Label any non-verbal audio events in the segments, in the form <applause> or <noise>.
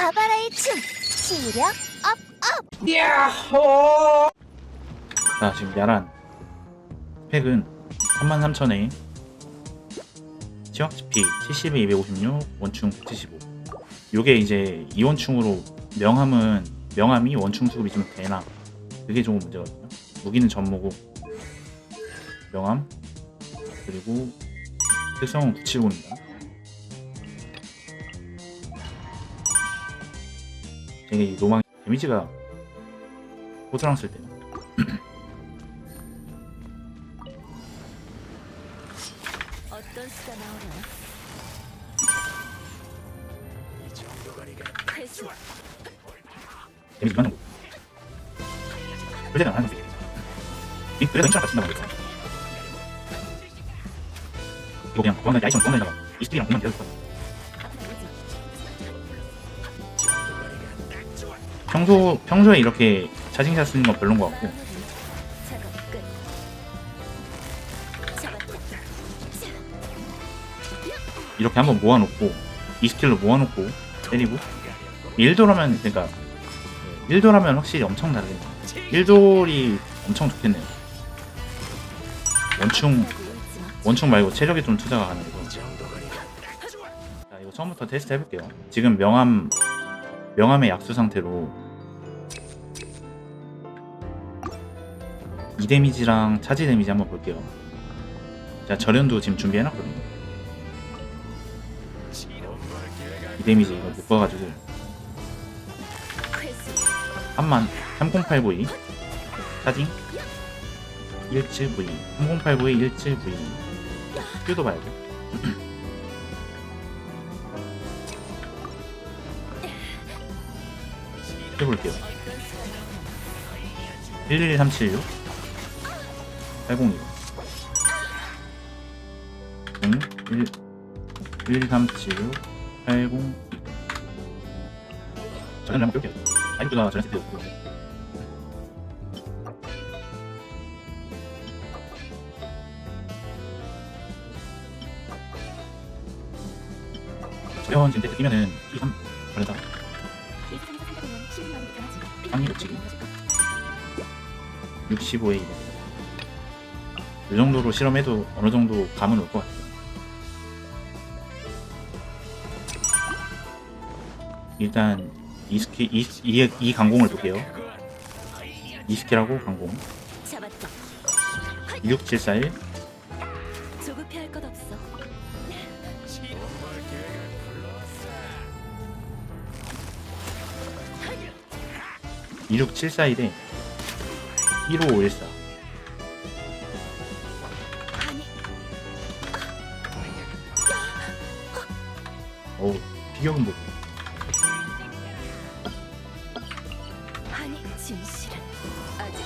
바바라의 춤 시력 자 지금 야란. 스펙은 33,000에. 치확 GP 70에 256 원충 175 요게 이제 이원충으로 명함은 명함이 원충 수급이 좀 되나? 그게 조금 문제거든요. 무기는 전무고. 명함 그리고 특성은 975입니다 되게 이 노망 데미지가 호드랑 쓸 때는. 어떤 수가 나오나? 회수. 데미지 맞는 거. 그래도 안 하는 거지. 이- 그래도 인처럼 같이 나가고 이거 그냥 건너지 아이션 건너다가 이 스킬이랑 그만 되었을 거 평소 평소에 이렇게 차징샷 쓰는 건 별론 것 같고. 이렇게 한번 모아놓고 이 스킬로 모아놓고 때리고. 1도라면 그러니까 1도라면 확실히 엄청 다르겠네 1돌이 엄청 좋겠네요. 원충 원충 말고 체력에 좀 투자가 가능해서 자 이거 처음부터 테스트 해볼게요. 지금 명함 명함의 약수 상태로 이 데미지랑 차지 데미지 한번 볼게요. 자 절연도 지금 준비해놨거든요. 이 데미지 이거 회수 한만 3089E 차징. 17V 3089E 17V 큐도 봐야 돼. <clears throat> 해볼게요. 11376 802 응? 1 11376 802 저는 한번 뺄게요 아이브가 저런 세트였고 저런 지금 2, 3 버려다 빵이 놓치기 65에 이거 이 정도로 실험해도 어느 정도 감은 올 것 같아요. 일단 이 스킬 이, 이, 이 강공을 볼게요. 이 스킬하고 강공. 잡았다. 2674일. 조급해할 것 없어. 2674일에 15514 어우 비경은 뭐 아니 진실은 아직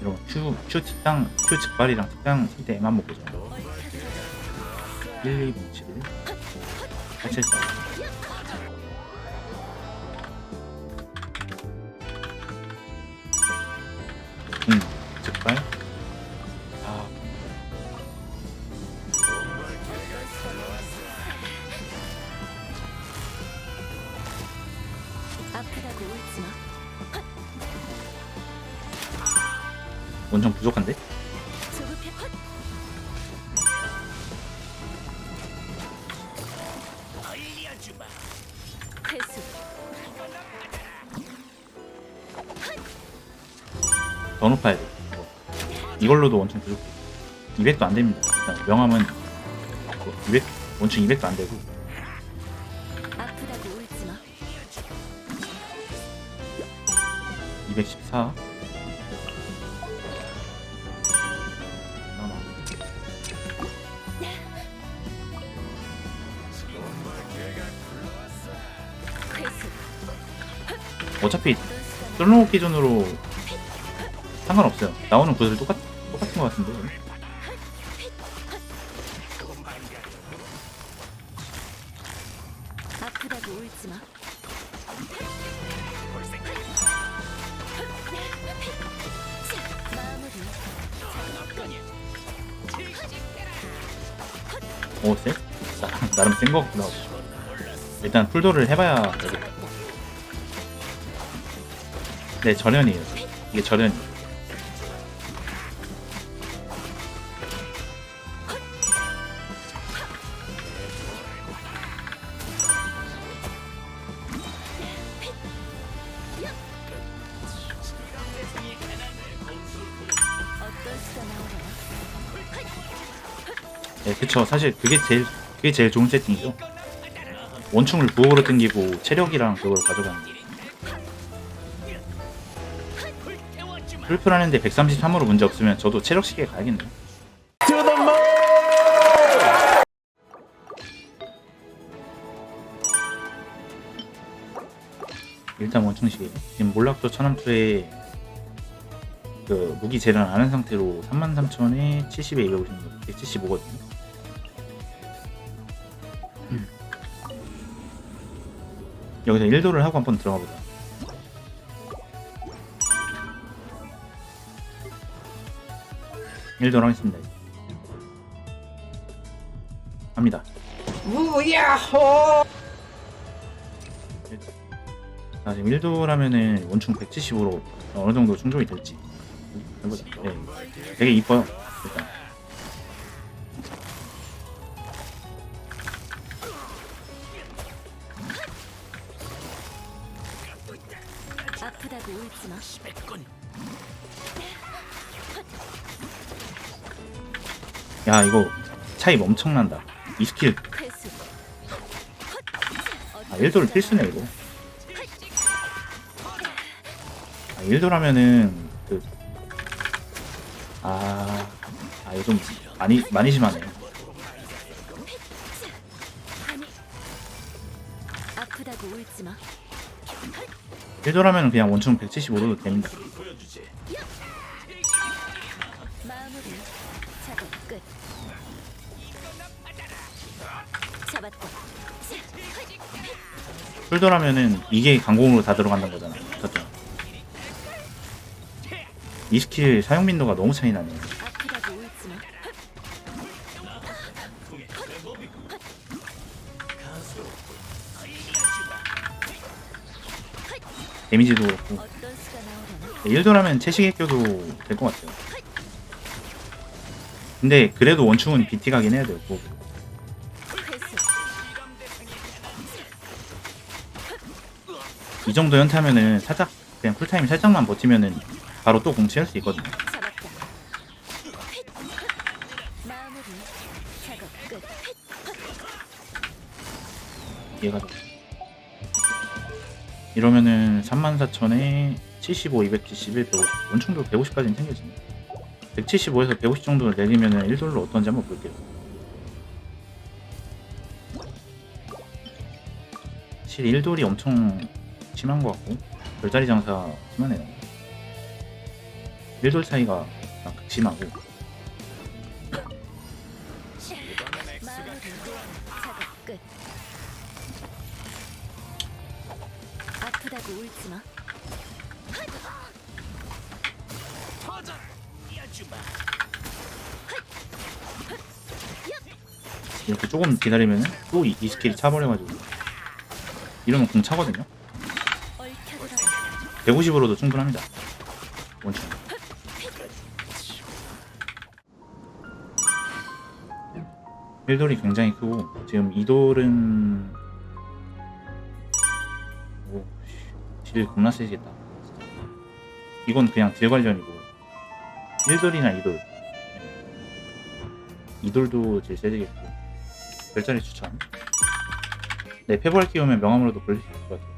이런 큐, 큐 측당, 큐 측발이랑 측당 세대만 먹고 정도 1, 2, 0, 7, 8, 7, 4 원정 부족한데? 더 높아야 돼 이거. 이걸로도 원충 부족해 200도 안 됩니다 일단 명함은 200, 원충 200도 안 되고 214 나나 회수 어차피 솔로 기준으로 상관없어요. 나오는 구슬 똑같, 똑같은 것 같은데. 아프다고 울지마 오 쎄? 나름, 나름 센 거 같기도 하고 일단 풀도를 해봐야 되겠다. 네 절연이에요. 이게 절연이 어떤 네 그쵸. 사실 그게 제일 그게 제일 좋은 세팅이죠. 원충을 부호로 땡기고 체력이랑 그걸 가져가는 거. 풀풀하는데 133으로 문제 없으면 저도 체력 시계 가야겠네요. 일단 원충 시계. 지금 몰락도 천암투에 그 무기 재련 안한 상태로 33,000에 70에 256 175거든요 여기서 1도를 하고 한번 들어가 보자. 일도를 하겠습니다. 이제. 합니다. 우야호! 자 지금 1도라면은 원충 170으로 어느 정도 충족이 될지. 해보자. 네 되게 이뻐요 일단 야 이거 차이 엄청난다 이 스킬. 아 1도를 필수네 이거 아 1도라면은 그 아, 아 이거 좀 많이 많이 심하네 아니. 아프다고 울지 마. 1도라면 그냥 원충 175로 됩니다 끝. 잡았다. 1도라면은 이게 강공으로 다 들어간다는 거잖아 그렇죠 이 스킬 사용 빈도가 너무 차이 나네 아프다고 울지 마. 데미지도 그렇고 어떤 수가 나오려나? 1도라면 채식에 껴도 될 것 같아요 근데 그래도 원충은 BT 가긴 해야 되고. 이 정도 연타면은 살짝 그냥 쿨타임 살짝만 버티면은 바로 또 공치할 수 있거든요. 얘가 이러면은 34,000에 75, 271, 150 원충도 150까지는 챙겨지네 175에서 150 정도를 내리면은 1돌로 어떤지 한번 볼게요. 확실히 1돌이 엄청 심한 것 같고 별자리 장사 심하네요. 1돌 차이가 극심하고 이렇게 조금 기다리면은 또이 스킬이 차버려가지고 이러면 공 차거든요 얽혀들어. 150으로도 충분합니다. 원충. 필돌이 굉장히 크고 지금 이돌은 오, 씨, 딜 겁나 세지겠다. 이건 그냥 딜 관련이고 1돌이나 2돌 네. 2돌도 딜 세지겠고 별자리 추천 네 페보알 끼우면 명함으로도 돌릴 수 있을 것 같아요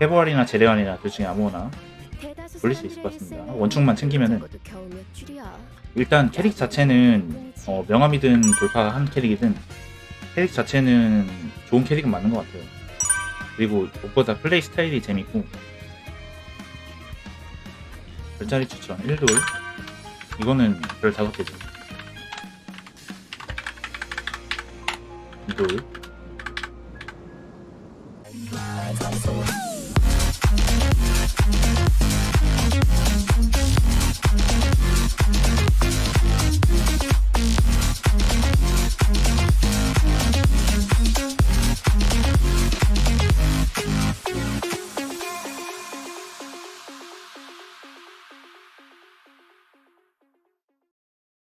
페보알이나 제레알이나 둘 중에 아무거나 돌릴 수 있을 것 같습니다. 원충만 챙기면은 일단 캐릭 자체는 어, 명함이든 돌파한 캐릭이든 캐릭 자체는 좋은 캐릭은 맞는 것 같아요. 그리고 무엇보다 플레이 스타일이 재밌고 별자리 추천 1돌 이거는 별 다섯 개죠. 对